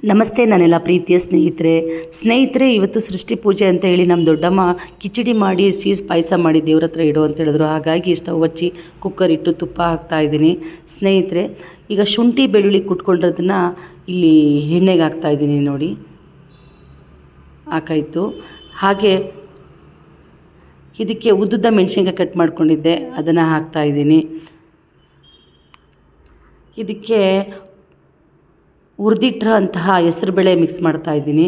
ನಮಸ್ತೆ ನಾನೆಲ್ಲ ಪ್ರೀತಿಯ ಸ್ನೇಹಿತರೆ. ಸ್ನೇಹಿತರೆ, ಇವತ್ತು ಸೃಷ್ಟಿ ಪೂಜೆ ಅಂತ ಹೇಳಿ ನಮ್ಮ ದೊಡ್ಡಮ್ಮ ಕಿಚಡಿ ಮಾಡಿ ಸೀಸ್ ಪಾಯಸ ಮಾಡಿ ದೇವ್ರ ಹತ್ರ ಇಡು ಅಂತ ಹೇಳಿದ್ರು. ಹಾಗಾಗಿ ಸ್ಟವ್ ಹಚ್ಚಿ ಕುಕ್ಕರ್ ಇಟ್ಟು ತುಪ್ಪ ಹಾಕ್ತಾ ಇದ್ದೀನಿ. ಸ್ನೇಹಿತರೆ, ಈಗ ಶುಂಠಿ ಬೆಳ್ಳುಳ್ಳಿ ಕುಟ್ಕೊಂಡ್ರದನ್ನು ಇಲ್ಲಿ ಎಣ್ಣೆಗೆ ಹಾಕ್ತಾ ಇದ್ದೀನಿ ನೋಡಿ. ಹಾಕಾಯಿತು. ಹಾಗೆ ಇದಕ್ಕೆ ಉದ್ದುದ್ದ ಮೆಣಸಿನ್ಕಾಯಿ ಕಟ್ ಮಾಡಿಕೊಂಡಿದ್ದೆ. ಅದನ್ನು ಹಾಕ್ತಾ ಇದ್ದೀನಿ. ಇದಕ್ಕೆ ಹುರಿದಿಟ್ಟಿರೋ ಅಂತಹ ಹೆಸರುಬೇಳೆ ಮಿಕ್ಸ್ ಮಾಡ್ತಾ ಇದ್ದೀನಿ.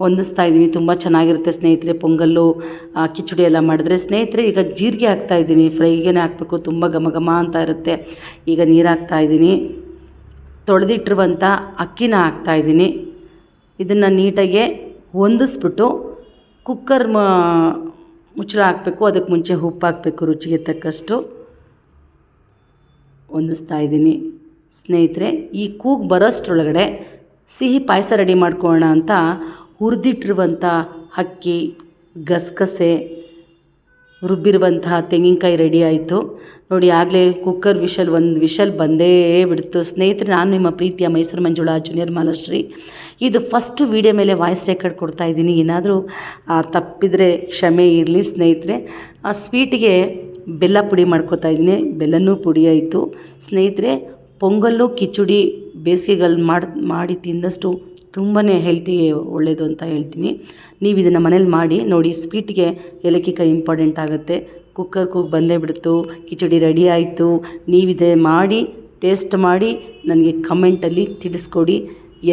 ಹೊಂದಿಸ್ತಾ ಇದ್ದೀನಿ, ತುಂಬ ಚೆನ್ನಾಗಿರುತ್ತೆ ಸ್ನೇಹಿತರೆ. ಪೊಂಗಲ್ಲು ಕಿಚಡಿ ಎಲ್ಲ ಮಾಡಿದ್ರೆ ಸ್ನೇಹಿತರೆ, ಈಗ ಜೀರಿಗೆ ಹಾಕ್ತಾ ಇದ್ದೀನಿ. ಫ್ರೈಗೆ ಹಾಕಬೇಕು, ತುಂಬ ಘಮ ಘಮ ಅಂತ ಇರುತ್ತೆ. ಈಗ ನೀರು ಹಾಕ್ತಾ ಇದ್ದೀನಿ. ತೊಳೆದಿಟ್ಟಿರುವಂಥ ಅಕ್ಕಿನ ಹಾಕ್ತಾ ಇದ್ದೀನಿ. ಇದನ್ನು ನೀಟಾಗೆ ಹೊಂದಿಸ್ಬಿಟ್ಟು ಕುಕ್ಕರ್ ಮ, ಮುಚ್ಚಳ ಹಾಕಬೇಕು. ಅದಕ್ಕೆ ಮುಂಚೆ ಉಪ್ಪು ಹಾಕಬೇಕು, ರುಚಿಗೆ ತಕ್ಕಷ್ಟು. ಹೊಂದಿಸ್ತಾ ಇದ್ದೀನಿ. ಸ್ನೇಹಿತರೆ, ಈ ಕೂಗು ಬರೋಷ್ಟರೊಳಗಡೆ ಸಿಹಿ ಪಾಯಸ ರೆಡಿ ಮಾಡ್ಕೊಳ್ಳೋಣ ಅಂತ ಹುರಿದಿಟ್ಟಿರುವಂಥ ಅಕ್ಕಿ, ಗಸಗಸೆ, ರುಬ್ಬಿರುವಂತಹ ತೆಂಗಿನಕಾಯಿ ರೆಡಿ ಆಯಿತು. ನೋಡಿ, ಆಗಲೇ ಕುಕ್ಕರ್ ವಿಷಲ್ ಒಂದು ವಿಷಲ್ ಬಂದೇ ಬಿಡ್ತು. ಸ್ನೇಹಿತರೆ, ನಾನು ನಿಮ್ಮ ಪ್ರೀತಿಯ ಮೈಸೂರು ಮಂಜುಳಾ ಜೂನಿಯರ್ ಮಾಲಶ್ರೀ. ಇದು ಫಸ್ಟು ವೀಡಿಯೋ ಮೇಲೆ ವಾಯ್ಸ್ ರೆಕಾರ್ಡ್ ಕೊಡ್ತಾ ಇದ್ದೀನಿ. ಏನಾದರೂ ತಪ್ಪಿದರೆ ಕ್ಷಮೆ ಇರಲಿ ಸ್ನೇಹಿತರೆ. ಆ ಸ್ವೀಟಿಗೆ ಬೆಲ್ಲ ಪುಡಿ ಮಾಡ್ಕೊತಾ ಇದ್ದೀನಿ. ಬೆಲ್ಲನೂ ಪುಡಿ ಆಯಿತು. ಸ್ನೇಹಿತರೆ ಪೊಂಗಲ್ಲು, ಕಿಚಡಿ ಬೇಸಿಗೆಗಲ್ಲಿ ಮಾಡಿ ಮಾಡಿ ತಿಂದಷ್ಟು ತುಂಬಾ ಹೆಲ್ತಿಗೆ ಒಳ್ಳೆಯದು ಅಂತ ಹೇಳ್ತೀನಿ. ನೀವು ಇದನ್ನು ಮನೇಲಿ ಮಾಡಿ, ನೋಡಿ ಸ್ವೀಟ್ಗೆ ಏಲಕ್ಕಿ ಕೈ ಇಂಪಾರ್ಟೆಂಟ್ ಆಗುತ್ತೆ. ಕುಕ್ಕರ್ ಕೂಗ್ ಬಂದೇ ಬಿಡ್ತು, ಕಿಚಡಿ ರೆಡಿ ಆಯಿತು. ನೀವಿದೆ ಮಾಡಿ ಟೇಸ್ಟ್ ಮಾಡಿ, ನನಗೆ ಕಮೆಂಟಲ್ಲಿ ತಿಳಿಸ್ಕೊಡಿ.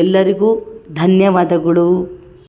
ಎಲ್ಲರಿಗೂ ಧನ್ಯವಾದಗಳು.